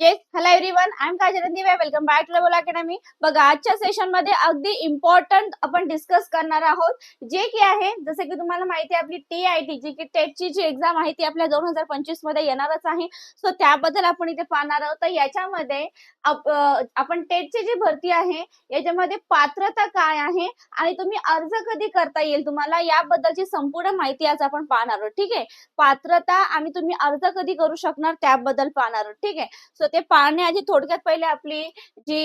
Yes hello everyone I am Kajrandi Dive welcome back to level academy बघा आजच्या सेशनमध्ये अगदी इम्पॉर्टंट आपण डिस्कस करणार आहोत. जे की आहे जसे की तुम्हाला माहिती आहे आपली टी आय टी जी की टेटची जी एक्झाम आहे ती आपल्या दोन हजार पंचवीसमध्ये येणारच आहे. सो त्याबद्दल आपण इथे पाहणार आहोत. तर याच्यामध्ये आपण टेटची जी भरती आहे याच्यामध्ये पात्रता काय आहे आणि तुम्ही अर्ज कधी करता येईल तुम्हाला याबद्दलची संपूर्ण माहिती आज आपण पाहणार आहोत. ठीक आहे? पात्रता आणि तुम्ही अर्ज कधी करू शकणार त्याबद्दल पाहणार आहोत. ठीक आहे? सो ते पाहण्याआधी थोडक्यात पहिले आपली जी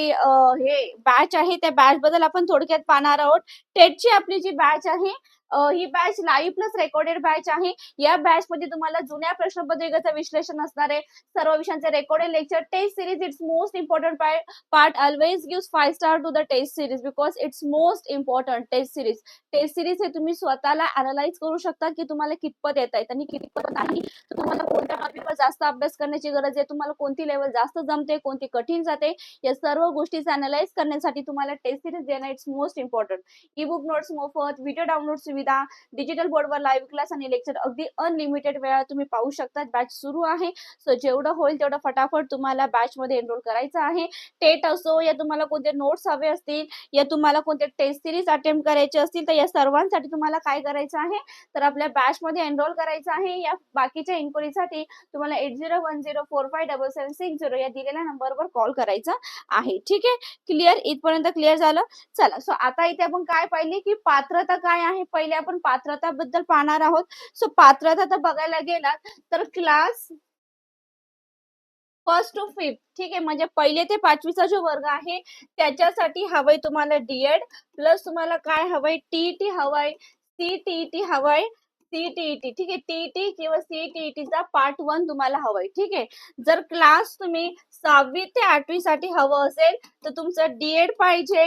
हे बॅच आहे त्या बॅच बद्दल आपण थोडक्यात पाहणार आहोत. टेटची आपली जी बॅच आहे ही batch live plus recorded batch आहे. या बॅच मध्ये तुम्हाला जुन्या प्रश्नपत्रिकेचं विश्लेषण असणार आहे. सर्व विषयांचे recorded lecture test series it's most important part always give five star to the test series because it's most important test series test series हे तुम्ही स्वतःला अनालाइज करू शकता की तुम्हाला कितपत येत आहेत आणि कितपत नाही. तुम्हाला कोणत्या टॉपिकवर जास्त अभ्यास करण्याची गरज आहे? तुम्हाला कोणती लेवल जास्त जमते? कोणती कठीण जाते? या सर्व गोष्टीचा अनालाइज करण्यासाठी तुम्हाला टेस्ट सिरीज देणं it's most important e book notes मोफत व्हिडिओ डाउनलोड सुविधा डिजिटल बोर्डवर लाईव्ह क्लास आणि लेक्चर अगदी अनलिमिटेड वेळा तुम्ही पाहू शकता बॅच सुरू आहे. सो जेवढं होईल तेवढं फटाफट तुम्हाला बॅचमध्ये एनरोल करायचं आहे. टेट असो या तुम्हाला कोणते नोट्स हवे असतील या तुम्हाला कोणते टेस्ट सिरीज अटेम्प्ट करायचे असतील तर या सर्वांसाठी तुम्हाला काय करायचं आहे? तर आपल्या बॅच मध्ये एनरोल करायचं आहे. या बाकीच्या इन्क्वायरीसाठी तुम्हाला eight zero one zero four five double seven six zero या दिलेल्या नंबरवर कॉल करायचा आहे. ठीक आहे? क्लिअर इथपर्यंत क्लिअर झालं? चला. सो आता इथे आपण काय पाहिले की पात्रता काय आहे? पहिले आपण पात्रता बद्दल पाहणार आहोत. सो पात्रता तर बघायला गेलात तर क्लास फर्स्ट टू फिफ्थ ठीक आहे? म्हणजे पहिले ते पाचवीचा जो वर्ग आहे त्याच्यासाठी हवंय तुम्हाला डीएड प्लस तुम्हाला काय हवंय? टीईटी हवाय सीटीईटी हवाय सीटीईटी ठीक आहे? टीईटी किंवा सीटीईटीचा पार्ट वन तुम्हाला हवाय ठीक आहे? जर क्लास तुम्ही सहावी ते आठवी साठी हवं असेल तर तुमचं डीएड पाहिजे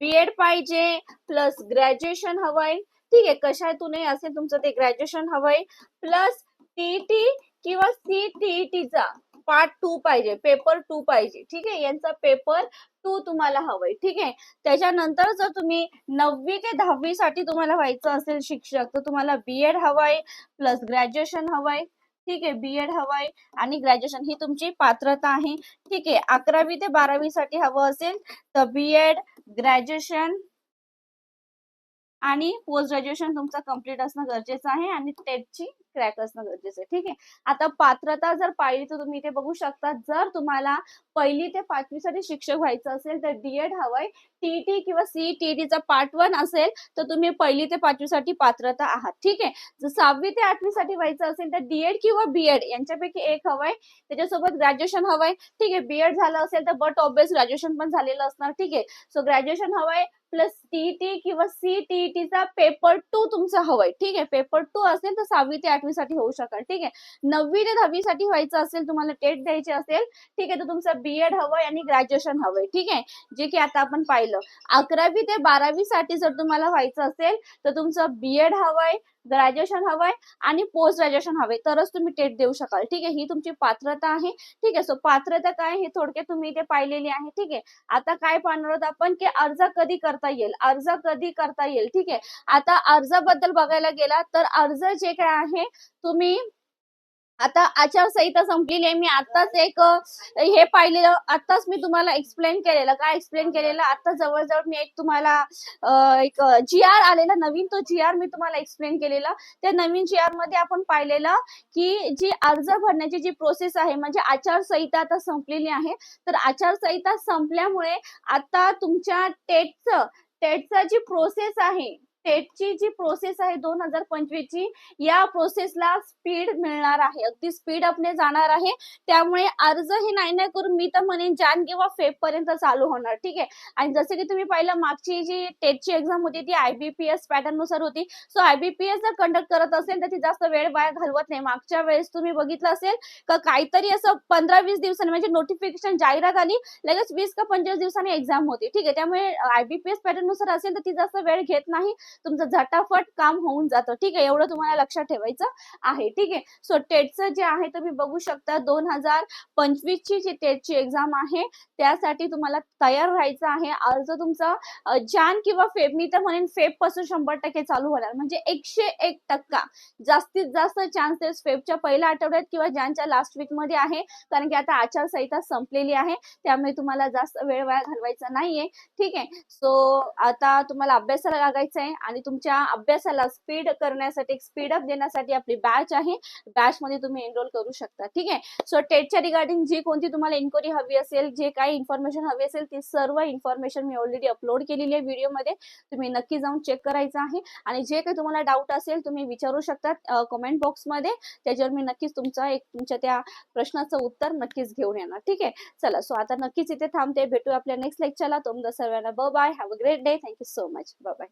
बीएड पाहिजे प्लस ग्रॅज्युएशन हवंय ठीक आहे कशातूनही असेल तुमचं ते ग्रॅज्युएशन हवंय. प्लस टीईटी किंवा सीटीईटीचा पार्ट टू पाहिजे पेपर टू पाहिजे. ठीक आहे यांचा पेपर टू तुम्हाला हवंय. ठीक आहे त्याच्यानंतर जर तुम्ही नववी ते दहावी साठी तुम्हाला व्हायचं असेल शिक्षक तर तुम्हाला बीएड हवंय प्लस ग्रॅज्युएशन हवंय. ठीक आहे बीएड हवाय आणि ग्रॅज्युएशन ही तुमची पात्रता आहे. ठीक आहे अकरावी ते बारावी साठी हवं असेल तर बीएड ग्रॅज्युएशन आणि पोस्ट ग्रॅज्युएशन तुमचं कंप्लीट असणं गरजेचं आहे आणि टेटची क्रॅक असणं गरजेचं आहे. ठीक आहे? आता पात्रता जर पाहिली तर तुम्ही इथे बघू शकता जर तुम्हाला पहिली ते पाचवीसाठी शिक्षक व्हायचं असेल तर डीएड हवंय टीटी किंवा सीटीईटीचा पार्ट वन असेल तर तुम्ही पहिली ते पाचवीसाठी पात्रता आहात. ठीक आहे? जर सहावी ते आठवी साठी व्हायचं असेल तर डीएड किंवा बीएड यांच्यापैकी एक हवंय त्याच्यासोबत ग्रॅज्युएशन हवंय. ठीक आहे? बीएड झालं असेल तर बट ऑब्विस ग्रॅज्युएशन पण झालेलं असणार. ठीक आहे? सो ग्रॅज्युएशन हवंय प्लस टीटी किंवा सीटीईटीचा पेपर टू तुमचा हवाय. ठीक आहे? पेपर टू असेल तर सहावी ते आठवी साठी होऊ शकाल. ठीक आहे? नववी ते दहावी साठी व्हायचं असेल तुम्हाला टेट द्यायचे असेल ठीक आहे तर तुमचं बीएड हवंय आणि ग्रॅज्युएशन हवंय. ठीक आहे? जे की आता आपण पाहिलं. अकरावी ते बारावी साठी जर तुम्हाला व्हायचं असेल तर तुमचं बीएड हवंय ग्रॅज्युएशन हवंय आणि पोस्ट ग्रॅज्युएशन हवंय तरच तुम्ही टेट देऊ शकाल. ठीक आहे? ही तुमची पात्रता आहे. ठीक आहे? सो पात्रता काय हे थोडक्यात तुम्ही इथे पाहिलेली आहे. ठीक आहे? आता काय पाहणार आहोत आपण? की अर्ज कधी करता येईल? अर्ज कधी करता येईल? ठीक आहे? आता अर्जाबद्दल बघायला गेला तर अर्ज जे काय आहे तुम्ही आता आचारसंहिता संपलेली आहे. मी आताच एक हे पाहिलेलं आताच मी तुम्हाला एक्सप्लेन केलेलं. काय एक्सप्लेन केलेलं? आता जवळजवळ मी एक तुम्हाला एक जी आर आलेला नवीन तो जी आर मी तुम्हाला एक्सप्लेन केलेला. त्या नवीन जी आरमध्ये आपण पाहिलेलं की जी अर्ज भरण्याची जी प्रोसेस आहे म्हणजे आचारसंहिता आता संपलेली आहे. तर आचारसंहिता संपल्यामुळे आता तुमच्या टेटचं टेटचं जी प्रोसेस आहे टेटची जी प्रोसेस आहे दोन हजार पंचवीस ची या प्रोसेसला स्पीड मिळणार आहे. अगदी स्पीड अपने जाणार आहे. त्यामुळे अर्ज हे नाही नाही करून मी तर म्हणेन जान किंवा फेब पर्यंत चालू होणार. ठीक आहे? आणि जसं की तुम्ही पाहिलं मागची जी टेटची एक्झाम होती ती आयबीपीएस पॅटर्ननुसार होती. सो आयबीपीएस जर कंडक्ट करत असेल तर ती जास्त वेळ वाया घालवत नाही. मागच्या वेळेस तुम्ही बघितलं असेल का काहीतरी असं पंधरा वीस दिवसांनी म्हणजे नोटिफिकेशन जाहिरात आली लगेच वीस का पंचवीस दिवसांनी एक्झाम होती. ठीक आहे? त्यामुळे आयबीपीएस पॅटर्ननुसार असेल तर ती जास्त वेळ घेत नाही. तुमचं झटाफट काम होऊन जातं. ठीक आहे एवढं तुम्हाला लक्षात ठेवायचं आहे. ठीक आहे. सो टेटचं जे आहे तुम्ही बघू शकता. दोन हजार पंचवीसची जी टेटची एक्झाम आहे त्यासाठी तुम्हाला तयार राहायचं आहे. अर्ज तुमचा जान किंवा फेब मी तर म्हणेन फेबपासून शंभर टक्के चालू होणार. म्हणजे एकशे एक टक्का. जास्तीत जास्त चान्सेस फेबच्या पहिल्या आठवड्यात किंवा जानच्या लास्ट वीकमध्ये आहे. कारण की आता आचारसंहिता संपलेली आहे. त्यामुळे तुम्हाला जास्त वेळ वाया घालवायचा नाहीये. ठीक आहे. सो आता तुम्हाला अभ्यासाला लागायचं आहे आणि तुमच्या अभ्यासाला स्पीड करण्यासाठी स्पीड अप देण्यासाठी आपली बॅच आहे. बॅच मध्ये तुम्ही एनरोल करू शकता. ठीक आहे? सो टेटच्या रिगार्डिंग जी कोणती तुम्हाला इन्क्वायरी हवी असेल जे काही इन्फॉर्मेशन हवी असेल ती सर्व इन्फॉर्मेशन मी ऑलरेडी अपलोड केलेली आहे व्हिडिओमध्ये तुम्ही नक्की जाऊन चेक करायचं आहे. आणि जे काही तुम्हाला डाऊट असेल तुम्ही विचारू शकता कमेंट बॉक्समध्ये त्याच्यावर मी नक्कीच तुमचा एक तुमच्या त्या प्रश्नाचं उत्तर नक्कीच घेऊन येणार. ठीक आहे? चला सो आता नक्कीच इथे थांबते. भेटूया आपल्या नेक्स्ट लेक्चरला तुमचा सर्वांना bye have a great day thank you so much bye